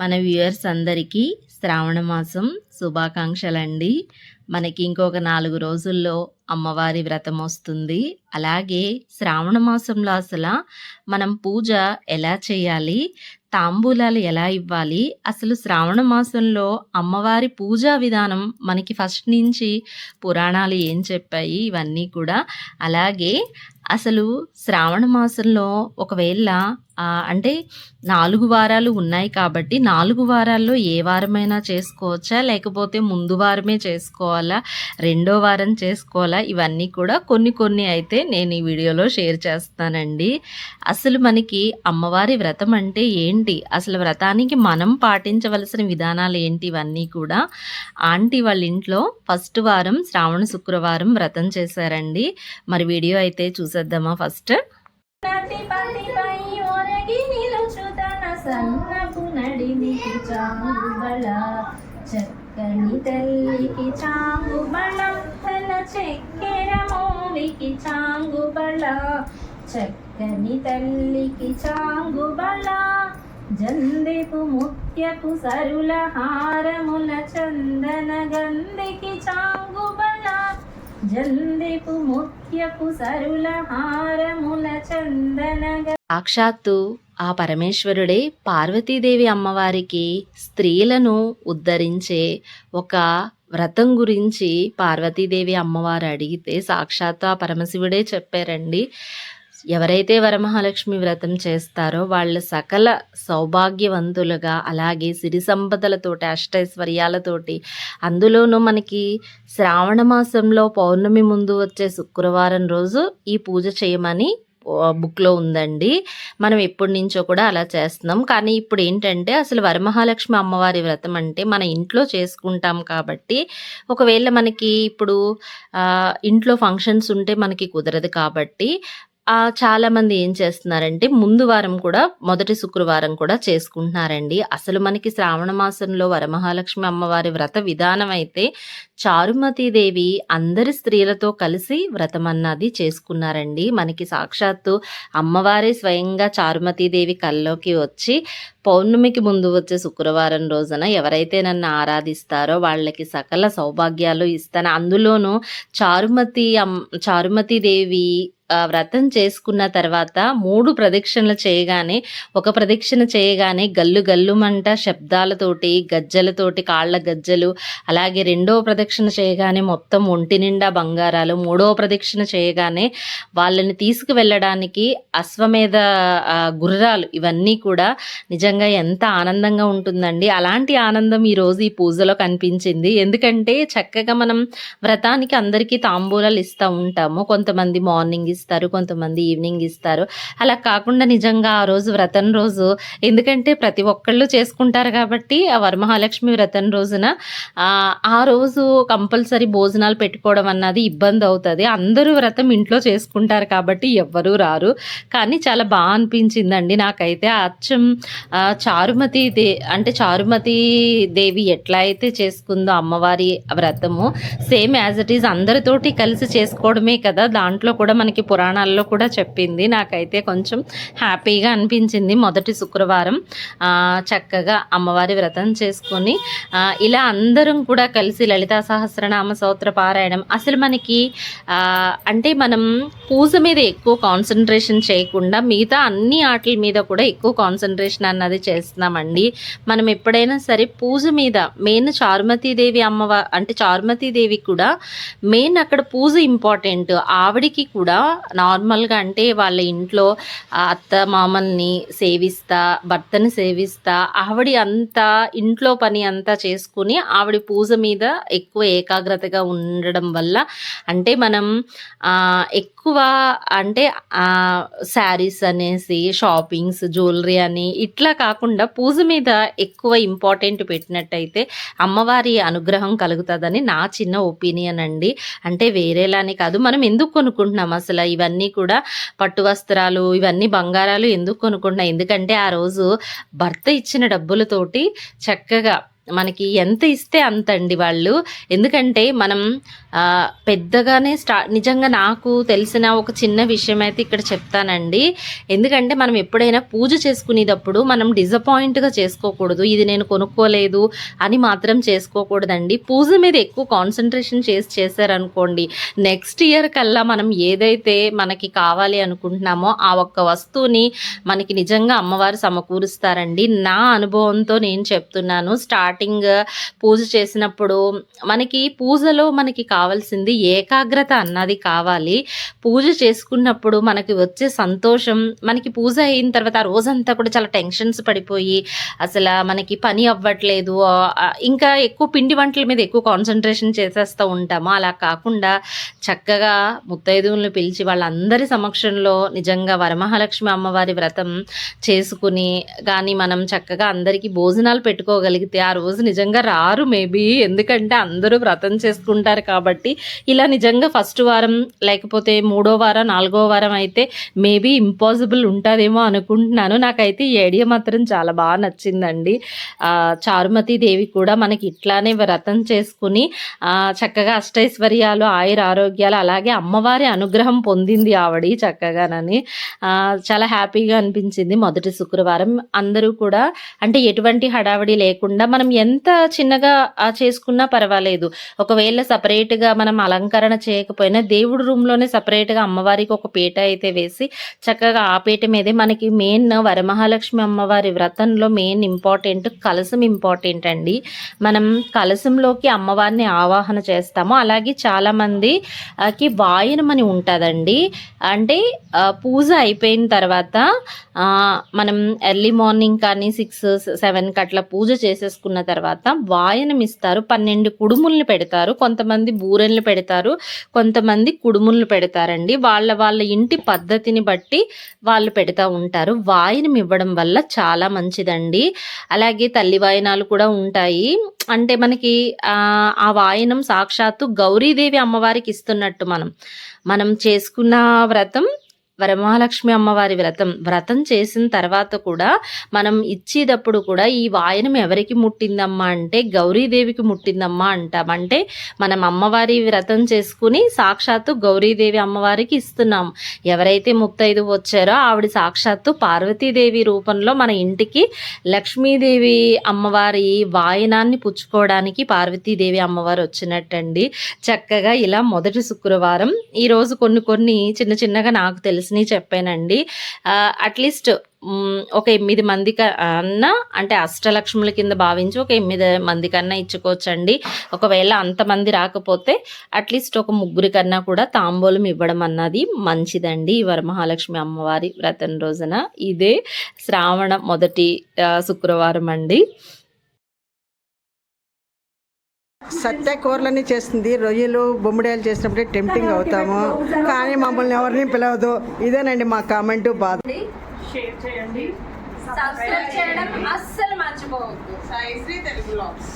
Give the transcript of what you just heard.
మన వ్యూయర్స్ అందరికీ శ్రావణ మాసం శుభాకాంక్షలండి. మనకి ఇంకొక నాలుగు రోజుల్లో అమ్మవారి వ్రతం వస్తుంది. అలాగే శ్రావణ మాసంలో అసలు మనం పూజ ఎలా చేయాలి తాంబూలాలు ఎలా ఇవ్వాలి అసలు శ్రావణ మాసంలో అమ్మవారి పూజా విధానం మనకి ఫస్ట్ నుంచి పురాణాలు ఏం చెప్పాయి ఇవన్నీ కూడా. అలాగే అసలు శ్రావణ మాసంలో ఒకవేళ అంటే నాలుగు వారాలు ఉన్నాయి కాబట్టి నాలుగు వారాల్లో ఏ వారమైనా చేసుకోవచ్చా? లేకపోతే ముందు వారమే చేసుకోవాలా? రెండో వారం చేసుకోవాలా? ఇవన్నీ కూడా కొన్ని కొన్ని అయితే నేను ఈ వీడియోలో షేర్ చేస్తానండి. అసలు మనకి అమ్మవారి వ్రతం అంటే ఏంటి? అసలు వ్రతానికి మనం పాటించవలసిన విధానాలు ఏంటి? ఇవన్నీ కూడా ఆంటీ వాళ్ళ ఇంట్లో ఫస్ట్ వారం శ్రావణ శుక్రవారం వ్రతం చేశారండి. మరి వీడియో అయితే చూసేద్దామా ఫస్ట్? సన్నపు నడినికి చాంగుబళ చక్కని తల్లికి చాంగు చాంగుబళ తన చక్కెర మౌలికి చాంగుబళ చక్కని తల్లికి చాంగు బళ జందెపు ముత్యపు సరుల హారముల చందన గంధికి చాంగుబళ జందెపు ముత్యపు సరుల హారముల చందన సాక్షాత్తు ఆ పరమేశ్వరుడే పార్వతీదేవి అమ్మవారికి స్త్రీలను ఉద్ధరించే ఒక వ్రతం గురించి పార్వతీదేవి అమ్మవారు అడిగితే సాక్షాత్తు ఆ పరమశివుడే చెప్పారండి. ఎవరైతే వరమహాలక్ష్మి వ్రతం చేస్తారో వాళ్ళ సకల సౌభాగ్యవంతులుగా అలాగే సిరి సంపదలతోటి అష్టైశ్వర్యాలతోటి అందులోనూ మనకి శ్రావణ మాసంలో పౌర్ణమి ముందు వచ్చే శుక్రవారం రోజు ఈ పూజ చేయమని బుక్లో ఉందండి. మనం ఎప్పటి నుంచో కూడా అలా చేస్తున్నాం. కానీ ఇప్పుడు ఏంటంటే అసలు వరమహాలక్ష్మి అమ్మవారి వ్రతం అంటే మన ఇంట్లో చేసుకుంటాం కాబట్టి ఒకవేళ మనకి ఇప్పుడు ఇంట్లో ఫంక్షన్స్ ఉంటే మనకి కుదరదు కాబట్టి ఆ, చాలా మంది ఏం చేస్తున్నారంటే ముందు వారం కూడా మొదటి శుక్రవారం కూడా చేసుకుంటున్నారండి. అసలు మనకి శ్రావణ మాసంలో వరమహాలక్ష్మి అమ్మవారి వ్రత విధానం అయితే చారుమతీదేవి అందరి స్త్రీలతో కలిసి వ్రతం అన్నది చేసుకున్నారండి. మనకి సాక్షాత్తు అమ్మవారే స్వయంగా చారుమతీదేవి కల్లోకి వచ్చి పౌర్ణమికి ముందు వచ్చే శుక్రవారం రోజున ఎవరైతే నన్ను ఆరాధిస్తారో వాళ్ళకి సకల సౌభాగ్యాలు ఇస్తాను. అందులోనూ చారుమతి అమ్ చారుమతీదేవి వ్రతం చేసుకున్న తర్వాత మూడు ప్రదక్షిణలు చేయగానే ఒక ప్రదక్షిణ చేయగానే గల్లు గల్లుమంట శబ్దాలతోటి గజ్జలతోటి కాళ్ళ గజ్జలు అలాగే రెండవ ప్రదక్షిణ చేయగానే మొత్తం ఒంటి నిండా బంగారాలు మూడవ ప్రదక్షిణ చేయగానే వాళ్ళని తీసుకువెళ్ళడానికి అశ్వమేధ గుర్రాలు ఇవన్నీ కూడా నిజంగా ఎంత ఆనందంగా ఉంటుందండి. అలాంటి ఆనందం ఈ రోజు ఈ పూజలో కనిపించింది. ఎందుకంటే చక్కగా మనం వ్రతానికి అందరికీ తాంబూలాలు ఇస్తూ ఉంటాము. కొంతమంది మార్నింగ్ ఇస్తారు కొంతమంది ఈవినింగ్ ఇస్తారు. అలా కాకుండా నిజంగా ఆ రోజు వ్రతం రోజు ఎందుకంటే ప్రతి ఒక్కళ్ళు చేసుకుంటారు కాబట్టి ఆ వరమహాలక్ష్మి వ్రతం రోజున ఆ, రోజు కంపల్సరీ భోజనాలు పెట్టుకోవడం అన్నది ఇబ్బంది అవుతుంది. అందరూ వ్రతం ఇంట్లో చేసుకుంటారు కాబట్టి ఎవ్వరూ రారు. కానీ చాలా బాగా అనిపించిందండి నాకైతే. అచ్చం చారుమతి దే అంటే చారుమతి దేవి ఎట్లా అయితే చేసుకుందో అమ్మవారి వ్రతము సేమ్ యాజ్ ఇట్ ఈజ్ అందరితోటి కలిసి చేసుకోవడమే కదా. దాంట్లో కూడా మనకి పురాణాల్లో కూడా చెప్పింది. నాకైతే కొంచెం హ్యాపీగా అనిపించింది మొదటి శుక్రవారం. చక్కగా అమ్మవారి వ్రతం చేసుకొని ఇలా అందరం కూడా కలిసి లలితా సహస్రనామ స్తోత్ర పారాయణం అసలు మనకి అంటే మనం పూజ మీద ఎక్కువ కాన్సన్ట్రేషన్ చేయకుండా మిగతా అన్ని ఆటల మీద కూడా ఎక్కువ కాన్సన్ట్రేషన్ అన్నది చేస్తున్నామండి. మనం ఎప్పుడైనా సరే పూజ మీద మెయిన్ చారుమతీదేవి అమ్మవ అంటే చారుమతీదేవి కూడా మెయిన్ అక్కడ పూజ ఇంపార్టెంట్. ఆవిడికి కూడా నార్మల్గా అంటే వాళ్ళ ఇంట్లో అత్త మామల్ని సేవిస్తా భర్తని సేవిస్తా ఆవిడ అంతా ఇంట్లో పని అంతా చేసుకుని ఆవిడ పూజ మీద ఎక్కువ ఏకాగ్రతగా ఉండడం వల్ల అంటే మనం ఎక్కువ ఎక్కువ అంటే శారీస్ అనేసి షాపింగ్స్ జ్యువెలరీ అని ఇట్లా కాకుండా పూజ మీద ఎక్కువ ఇంపార్టెంట్ పెట్టినట్టయితే అమ్మవారి అనుగ్రహం కలుగుతుందని నా చిన్న ఒపీనియన్ అండి. అంటే వేరేలానే కాదు మనం ఎందుకు కొనుక్కుంటున్నాం అసలు? ఇవన్నీ కూడా పట్టు వస్త్రాలు ఇవన్నీ బంగారాలు ఎందుకు కొనుక్కుంటున్నాం? ఎందుకంటే ఆ రోజు భర్త ఇచ్చిన డబ్బులతోటి చక్కగా మనకి ఎంత ఇస్తే అంత అండి వాళ్ళు. ఎందుకంటే మనం పెద్దగానే స్టా నిజంగా నాకు తెలిసిన ఒక చిన్న విషయం అయితే ఇక్కడ చెప్తానండి. ఎందుకంటే మనం ఎప్పుడైనా పూజ చేసుకునేటప్పుడు మనం డిసప్పాయింట్గా చేసుకోకూడదు. ఇది నేను కొనుక్కోలేదు అని మాత్రం చేసుకోకూడదండి. పూజ మీద ఎక్కువ కాన్సన్ట్రేషన్ చేసి చేశారనుకోండి నెక్స్ట్ ఇయర్ కల్లా మనం ఏదైతే మనకి కావాలి అనుకుంటున్నామో ఆ ఒక్క వస్తువుని మనకి నిజంగా అమ్మవారు సమకూరుస్తారండి. నా అనుభవంతో నేను చెప్తున్నాను. స్టార్టింగ్ పూజ చేసినప్పుడు మనకి పూజలో మనకి కావాల్సింది ఏకాగ్రత అన్నది కావాలి. పూజ చేసుకున్నప్పుడు మనకి వచ్చే సంతోషం మనకి పూజ అయిన తర్వాత ఆ రోజంతా కూడా చాలా టెన్షన్స్ పడిపోయి అసలు మనకి పని అవ్వట్లేదు. ఇంకా ఎక్కువ పిండి వంటల మీద ఎక్కువ కాన్సన్ట్రేషన్ చేసేస్తూ ఉంటాము. అలా కాకుండా చక్కగా ముత్తైదువులను పిలిచి వాళ్ళందరి సమక్షంలో నిజంగా వరమహాలక్ష్మి అమ్మవారి వ్రతం చేసుకుని కానీ మనం చక్కగా అందరికీ భోజనాలు పెట్టుకోగలిగితే ఆ రోజు నిజంగా రారు మేబీ. ఎందుకంటే అందరూ వ్రతం చేసుకుంటారు కాబట్టి. ఇలా నిజంగా ఫస్ట్ వారం లేకపోతే మూడో వారం నాలుగో వారం అయితే మేబీ ఇంపాసిబుల్ ఉంటుందేమో అనుకుంటున్నాను. నాకైతే ఈ ఐడియా మాత్రం చాలా బాగా నచ్చిందండి. చారుమతి దేవి కూడా మనకి ఇట్లానే వ్రతం చేసుకుని చక్కగా అష్టైశ్వర్యాలు ఆయుర ఆరోగ్యాలు అలాగే అమ్మవారి అనుగ్రహం పొందింది ఆవిడ చక్కగానని. చాలా హ్యాపీగా అనిపించింది మొదటి శుక్రవారం. అందరూ కూడా అంటే ఎటువంటి హడావిడి లేకుండా మనం ఎంత చిన్నగా ఆ, చేసుకున్నా పర్వాలేదు. ఒకవేళ సపరేట్గా మనం అలంకరణ చేయకపోయినా దేవుడి రూమ్లోనే సపరేట్గా అమ్మవారికి ఒక పీట అయితే వేసి చక్కగా ఆ పీట మీదే మనకి మెయిన్ వరమహాలక్ష్మి అమ్మవారి వ్రతంలో మెయిన్ ఇంపార్టెంట్ కలసం ఇంపార్టెంట్ అండి. మనం కలసంలోకి అమ్మవారిని ఆవాహన చేస్తాము. అలాగే చాలామంది ఆ, కి ఉంటుందండి. అంటే పూజ అయిపోయిన తర్వాత మనం ఎర్లీ మార్నింగ్ కానీ సిక్స్ సెవెన్కి అట్లా పూజ చేసేసుకున్న తర్వాత వాయనం ఇస్తారు పన్నెండు కుడుముల్ని పెడతారు కొంతమంది బూరెల్ని పెడతారు కొంతమంది కుడుముల్ని పెడతారండి. వాళ్ళ వాళ్ళ ఇంటి పద్ధతిని బట్టి వాళ్ళు పెడతా ఉంటారు. వాయనం ఇవ్వడం వల్ల చాలా మంచిదండి. అలాగే తల్లి వాయనాలు కూడా ఉంటాయి. అంటే మనకి ఆ, ఆ వాయనం సాక్షాత్తు గౌరీదేవి అమ్మవారికి ఇస్తున్నట్టు మనం. మనం చేసుకున్న వ్రతం వరమహాలక్ష్మి అమ్మవారి వ్రతం వ్రతం చేసిన తర్వాత కూడా మనం ఇచ్చేటప్పుడు కూడా ఈ వాయనం ఎవరికి ముట్టిందమ్మా అంటే గౌరీదేవికి ముట్టిందమ్మా అంటాం. అంటే మనం అమ్మవారి వ్రతం చేసుకుని సాక్షాత్తు గౌరీదేవి అమ్మవారికి ఇస్తున్నాం. ఎవరైతే ముత్తైదు వచ్చారో ఆవిడ సాక్షాత్తు పార్వతీదేవి రూపంలో మన ఇంటికి లక్ష్మీదేవి అమ్మవారి వాయనాన్ని పుచ్చుకోవడానికి పార్వతీదేవి అమ్మవారు వచ్చినట్టండి. చక్కగా ఇలా మొదటి శుక్రవారం. ఈరోజు కొన్ని కొన్ని చిన్న చిన్నగా నాకు తెలిసినవి చెప్పానండి. అట్లీస్ట్ ఒక ఎనిమిది మంది కన్నా అంటే అష్టలక్ష్ముల కింద భావించి ఒక ఎనిమిది మంది కన్నా ఇచ్చుకోవచ్చండి. ఒకవేళ అంతమంది రాకపోతే అట్లీస్ట్ ఒక ముగ్గురి కన్నా కూడా తాంబూలం ఇవ్వడం అన్నది మంచిదండి. ఈ వరమహాలక్ష్మి అమ్మవారి వ్రతం రోజున. ఇదే శ్రావణ మొదటి శుక్రవారం అండి. సత్య కూరలన్నీ చేస్తుంది రొయ్యలు బొమ్మిడాయలు చేసినప్పుడే టెంప్టింగ్ అవుతాము. కానీ మమ్మల్ని ఎవరిని పిలవదు. ఇదేనండి మా కామెంట్ బాధ. సబ్స్క్రైబ్ చేయడం. అస్సలు మర్చిపోవద్దు. సాయిశ్రీ తెలుగు బ్లాగ్స్